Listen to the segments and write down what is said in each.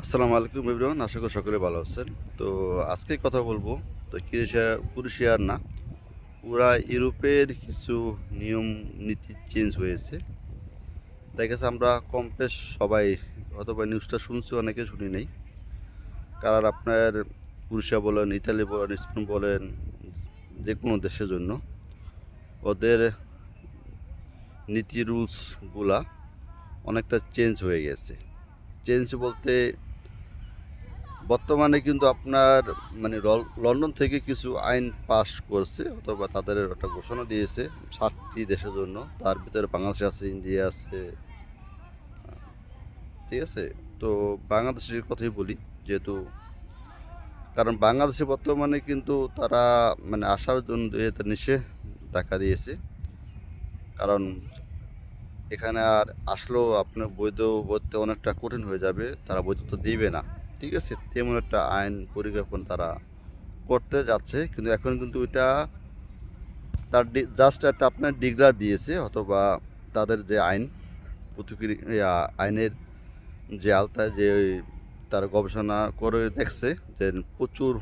আসসালামু আলাইকুম এভরিওয়ান, আশা করি সকলে ভালো আছেন। তো আজকে কথা বলব, তো ক্রোয়েশিয়া, ক্রোয়েশিয়ার না, পুরা ইউরোপের কিছু নিয়ম, নীতি চেঞ্জ হয়েছে। তাই কাছে আমরা কম বেশ সবাই, অথবা নিউজটা শুনছি, অনেকে শুনি নেই। কারণ আপনার ক্রোয়েশিয়া বলেন, ইতালি বলেন, স্পেন বলেন, যে কোনো দেশের জন্য, ওদের নীতি রুলসগুলা অনেকটা চেঞ্জ হয়ে গেছে। চেঞ্জ বলতে বর্তমানে কিন্তু আপনার মানে লন্ডন থেকে কিছু আইন পাশ করছে অথবা তাদের একটা ঘোষণা দিয়েছে সাতটি দেশের জন্য। তার ভিতরে বাংলাদেশ আছে, ইন্ডিয়া আছে ঠিক আছে? তো বাংলাদেশের কথাই বলি, যেহেতু কারণ বাংলাদেশে বর্তমানে কিন্তু তারা মানে আসার জন্য নিষেধ দেখা দিয়েছে। কারণ এখানে আর আসলেও আপনার বৈধ করতে অনেকটা কঠিন হয়ে যাবে, তারা বৈধতা দিবে না। ঠিক আছে? তেমন একটা আইন পরিকল্পনা তারা করতে যাচ্ছে, কিন্তু এখন কিন্তু এটা তার জাস্ট একটা আপনার ডিগ্রা দিয়েছে, অথবা তাদের যে আইন, প্রতিক্রিয়া আইনের যে আলতায় যে তার গবেষণা করে দেখছে যে প্রচুর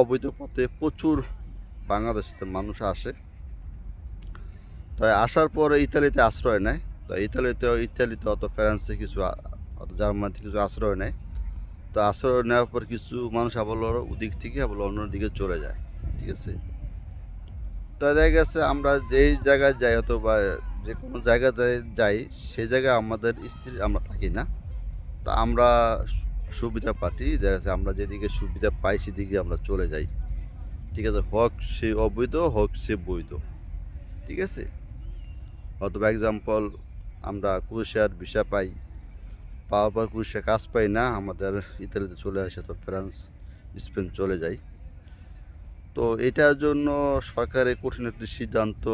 অবৈধ পথে প্রচুর বাংলাদেশে মানুষ আসে। তাই আসার পরে ইতালিতে আশ্রয় নেয়। তো ইতালিতে ইতালিতে অত ফ্রান্সে কিছু জার্মানিতে কিছু আশ্রয় নেয়। তো আশ্রয় নেওয়ার পর কিছু মানুষ আবার ওদিক থেকে আবার অন্য দিকে চলে যায়, ঠিক আছে? তো দেখা গেছে আমরা যেই জায়গায় যাই অথবা যে কোনো জায়গাতে যাই, সেই জায়গায় আমাদের স্ত্রী, আমরা থাকি না। তা আমরা সুবিধা পাটি, দেখা যাচ্ছে আমরা যেদিকে সুবিধা পাই সেদিকে আমরা চলে যাই। ঠিক আছে, হোক সে অবৈধ, হোক সে বৈধ। ঠিক আছে? অথবা এক্সাম্পল আমরা ক্রুশিয়ার ভিসা পাই। পাওয়ার পর ক্রুশিয়া কাজ পাই না, আমাদের ইতালিতে চলে আসে তো ফ্রান্স, স্পেন চলে যাই তো এটার জন্য সরকারের কঠিন একটি সিদ্ধান্ত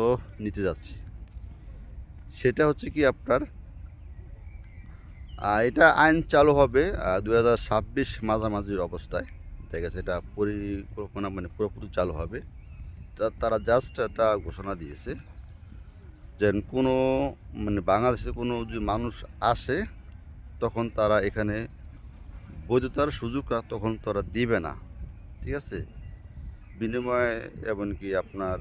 নিতে যাচ্ছে। সেটা হচ্ছে কি আপনার এটা আইন চালু হবে দু হাজার ছাব্বিশ মাঝামাঝির অবস্থায়। ঠিক আছে, এটা পরিকল্পনা মানে পুরোপুরি চালু হবে। তারা জাস্ট একটা ঘোষণা দিয়েছে। যে কোনো মানে বাংলাদেশে কোনো যদি মানুষ আসে, তখন তারা এখানে বৈধতার সুযোগ তখন তারা দিবে না। ঠিক আছে? বিনিময়ে এমনকি আপনার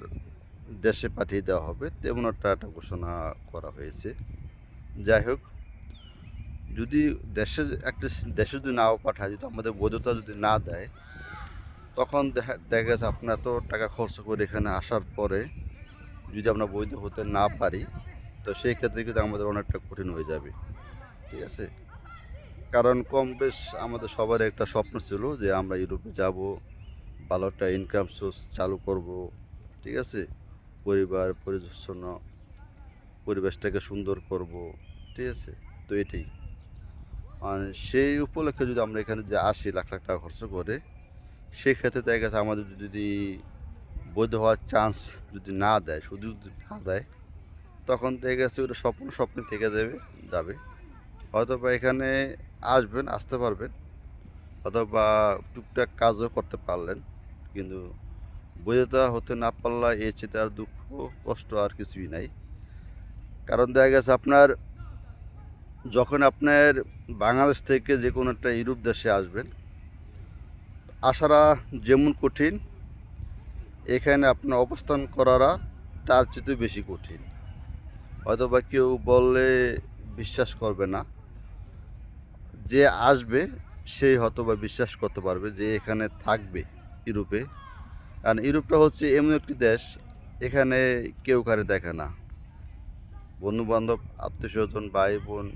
দেশে পাঠিয়ে দেওয়া হবে, তেমন একটা একটা ঘোষণা করা হয়েছে। যাই হোক, যদি দেশে একটা দেশে যদি নাও পাঠায়, যদি আমাদের বৈধতা যদি না দেয়, তখন দেখা দেখা গেছে আপনার এত টাকা খরচ করে এখানে আসার পরে যদি আমরা বৈধ হতে না পারি, তো সেই ক্ষেত্রে কিন্তু আমাদের অনেকটা কঠিন হয়ে যাবে। ঠিক আছে? কারণ কম বেশ আমাদের সবার একটা স্বপ্ন ছিল যে আমরা ইউরোপে যাব, ভালো একটা ইনকাম সোর্স চালু করব। ঠিক আছে? পরিবার, পরিচ্ছন্ন পরিবেশটাকে সুন্দর করব। ঠিক আছে? তো এটাই। আর সেই উপলক্ষে যদি আমরা এখানে যে আসি লাখ লাখ টাকা খরচ করে, সেক্ষেত্রে দেখা গেছে আমাদের যদি বৈধ হওয়ার চান্স যদি না দেয়, সুযোগ যদি না দেয়, তখন দেখা গেছে ওটা স্বপ্ন স্বপ্নে থেকে যাবে যাবে। হয়তো বা এখানে আসবেন, আসতে পারবেন। অথবা টুকটাক কাজও করতে পারলেন, কিন্তু বৈধতা হতে না পারলে এর চেয়ে আর দুঃখ, কষ্ট আর কিছুই নাই। কারণ দেখা গেছে আপনার, যখন আপনার বাংলাদেশ থেকে যে কোনো একটা ইউরোপ দেশে আসবেন আসারা যেমন কঠিন এখানে আপনার অবস্থান করারা তার চেয়ে বেশি কঠিন। হয়তো বা কেউ বললে বিশ্বাস করবে না। যে আসবে সেই হয়তো বা বিশ্বাস করতে পারবে যে এখানে থাকবে ইউরোপে। কারণ ইউরোপটা হচ্ছে এমন একটি দেশ, এখানে কেউ কারে দেখে না। বন্ধু বান্ধব আত্মীয় স্বজন, ভাই বোন,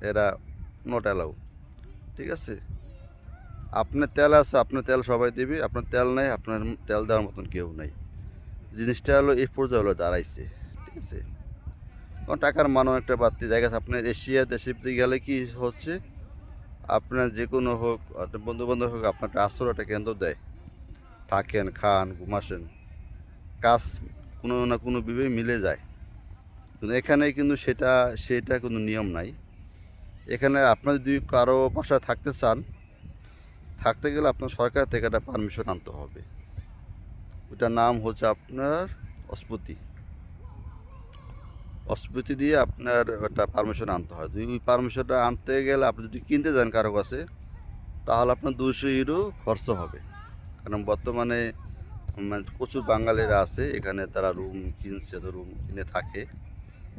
এরা নট অ্যালাউ ঠিক আছে? আপনার তেল আছে, আপনার তেল সবাই দিবে, আপনার তেল নেই, আপনার তেল দেওয়ার মতন কেউ নেই। জিনিসটা হলো এই পর্যায়ে হলো দাঁড়াইছে, ঠিক আছে? কারণ টাকার মান একটা বাড়তি। জায়গা আপনার এশিয়া দেশে গেলে কি হচ্ছে? আপনার যে কোনো হোক বন্ধু বান্ধব হোক, আপনার আশ্রয়, একটা কেন্দ্র দেয়। থাকেন, খান, ঘুমাসেন। কাজ কোনো না কোনো বিবে মিলে যায়। কিন্তু এখানে কিন্তু সেটা সেটা কোনো নিয়ম নাই। এখানে আপনার যদি কারও বাসায় থাকতে চান থাকতে গেলে আপনার সরকার থেকে একটা পারমিশন আনতে হবে। ওটার নাম হচ্ছে আপনার অস্পতি। অস্বীকৃতি দিয়ে আপনার একটা পারমিশন আনতে হয়। যদি ওই পারমিশনটা আনতে গেলে আপনি যদি কিনতে যান কারও কাছে, তাহলে আপনার দুশো ইউরো খরচ হবে। কারণ বর্তমানে মানে প্রচুর বাঙালিরা আছে, এখানে তারা রুম কিনছে, তো রুম কিনে থাকে।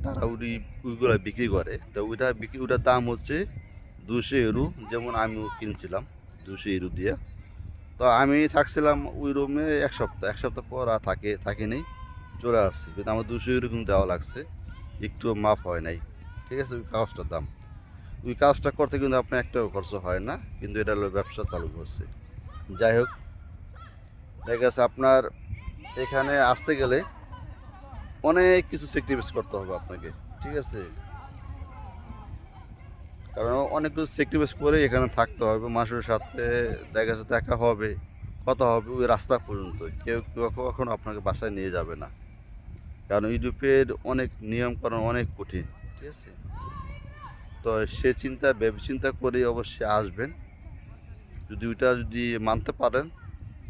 তারা ওই ওইগুলো বিক্রি করে। তো ওইটা বিক্রি ওটার দাম হচ্ছে দুশো ইউরো, যেমন আমিও কিনছিলাম। দুশো ইউরো দিয়ে। তো আমি থাকছিলাম ওই রুমে এক সপ্তাহ। এক সপ্তাহ পর আর থাকে থাকিনি চলে আসছি। কিন্তু আমার দুশো ইউরো কিন্তু দেওয়া লাগছে। একটু মাপ হয় নাই। ঠিক আছে, ওই কাগজটার দাম। ওই কাজটা করতে কিন্তু আপনার একটাও খরচ হয় না। কিন্তু এটা হলো ব্যবসা চালু করছে। যাই হোক, দেখা গেছে আপনার এখানে আসতে গেলে অনেক কিছু স্যাক্রিফাইস করতে হবে আপনাকে। ঠিক আছে? কারণ অনেক কিছু স্যাক্রিফাইস করে এখানে থাকতে হবে, মানুষের সাথে দেখা যাচ্ছে দেখা হবে, কথা হবে ওই রাস্তা পর্যন্ত। কেউ কেউ কখনো আপনাকে বাসায় নিয়ে যাবে না। কারণ ইউরোপের অনেক নিয়মকানুন অনেক কঠিন, ঠিক আছে? তো সে চিন্তা চিন্তা করে অবশ্যই আসবেন। যদি ওইটা যদি মানতে পারেন,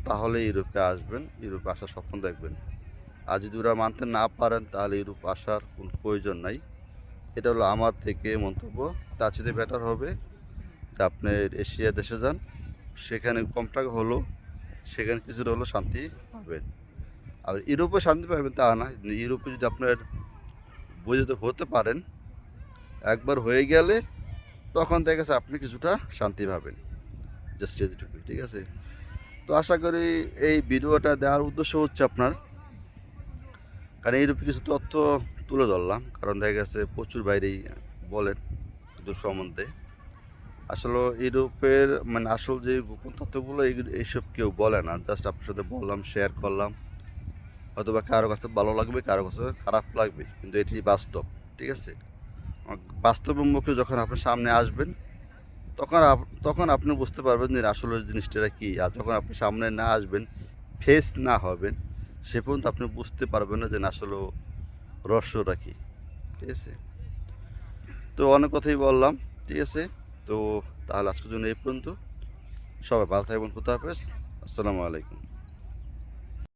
তাহলে ইউরোপে আসবেন, ইউরোপে আসার স্বপ্ন দেখবেন। আর যদি ওরা মানতে না পারেন, তাহলে ইউরোপ আসার কোনো প্রয়োজন নাই। এটা হলো আমার থেকে মন্তব্য। তার সাথে বেটার হবে। আপনি এশিয়া দেশে যান। সেখানে কম টাকা হলো সেখানে কিছুটা হলো শান্তি পাবেন আর ইউরোপে শান্তি পাবেন তা না। ইউরোপে যদি আপনার বৈধতা হতে পারেন, একবার হয়ে গেলে তখন দেখা গেছে আপনি কিছুটা শান্তি পাবেন। জাস্ট ঠিক আছে? তো আশা করি এই ভিডিওটা দেওয়ার উদ্দেশ্য হচ্ছে আপনার। কারণ এইরূপে কিছু তথ্য তুলে ধরলাম, কারণ দেখা গেছে প্রচুর বাইরেই বলেন ইউরোপ সম্বন্ধে আসলে ইউরোপের মানে আসল যে গোপন তথ্যগুলো এইসব কেউ বলে না। জাস্ট আপনার সাথে বললাম শেয়ার করলাম। হয়তো বা কারও কাছে ভালো লাগবে, কারও কাছে খারাপ লাগবে, কিন্তু এটি বাস্তব, ঠিক আছে? বাস্তবের মুখে যখন আপনি সামনে আসবেন, তখন তখন আপনি বুঝতে পারবেন যে আসলে জিনিসটা কি। আর যখন আপনি সামনে না আসবেন ফেস না হবেন, সে পর্যন্ত আপনি বুঝতে পারবেন না যে আসলে রহস্যটা রাখি ঠিক আছে। তো অনেক কথাই বললাম, ঠিক আছে? তো তাহলে আজকের জন্য এই পর্যন্ত। সবাই ভালো থাকবেন কোথাও হাফেজ। আসসালামু আলাইকুম।